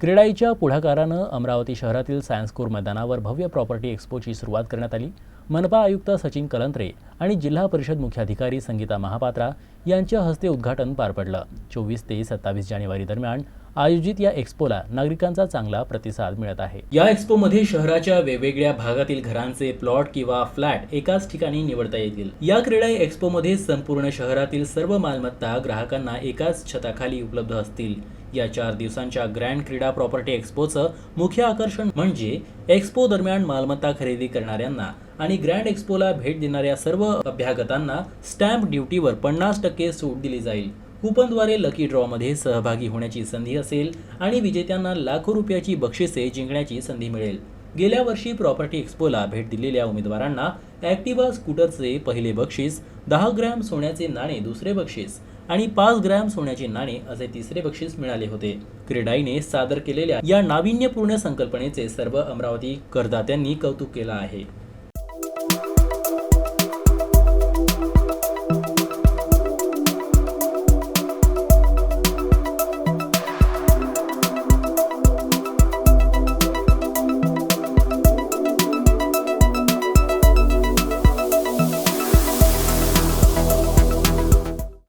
क्रीडाईच्या पुढाकारानं अमरावती शहरातील science core मैदानावर भव्य प्रॉपर्टी एक्स्पोची सुरुवात करण्यात आली. मनपा आयुक्त सचिन कलंत्रे आणि जिल्हा परिषद मुख्याधिकारी संगीता महापात्रा यांच्या हस्ते उद्घाटन पार पडलं. चोवीस ते सत्तावीस जानेवारी दरम्यान आयोजित या एक्स्पोला नागरिकांचा चांगला प्रतिसाद मिळत आहे. या एक्स्पोमध्ये शहराच्या वेगवेगळ्या भागातील घरांचे प्लॉट किंवा फ्लॅट एकाच ठिकाणी निवडता येतील. या क्रीडा एक्स्पोमध्ये संपूर्ण शहरातील सर्व मालमत्ता ग्राहकांना एकाच छताखाली उपलब्ध असतील. या चार दिवसांच्या ग्रँड क्रीडा प्रॉपर्टी एक्स्पोचं मुख्य आकर्षण म्हणजे एक्स्पो दरम्यान मालमत्ता खरेदी करणाऱ्यांना आणि ग्रँड एक्स्पोला भेट देणाऱ्या सर्व अभ्यागतांना स्टॅम्प ड्युटीवर पन्नास टक्के सूट दिली जाईल. कुपनद्वारे लकी ड्रॉमध्ये सहभागी होण्याची संधी असेल आणि विजेत्यांना लाखो रुपयाची बक्षिसे जिंकण्याची संधी मिळेल. गेल्या वर्षी प्रॉपर्टी एक्स्पोला भेट दिलेल्या उमेदवारांना ॲक्टिवा स्कूटरचे पहिले बक्षीस दहा ग्रॅम सोन्याचे नाणे दुसरे बक्षीस आणि पाच ग्रॅम सोन्याचे नाणे असे तिसरे बक्षीस मिळाले होते. क्रीडाईने सादर केलेल्या या नाविन्यपूर्ण संकल्पनेचे सर्व अमरावती करदात्यांनी कौतुक केलं आहे.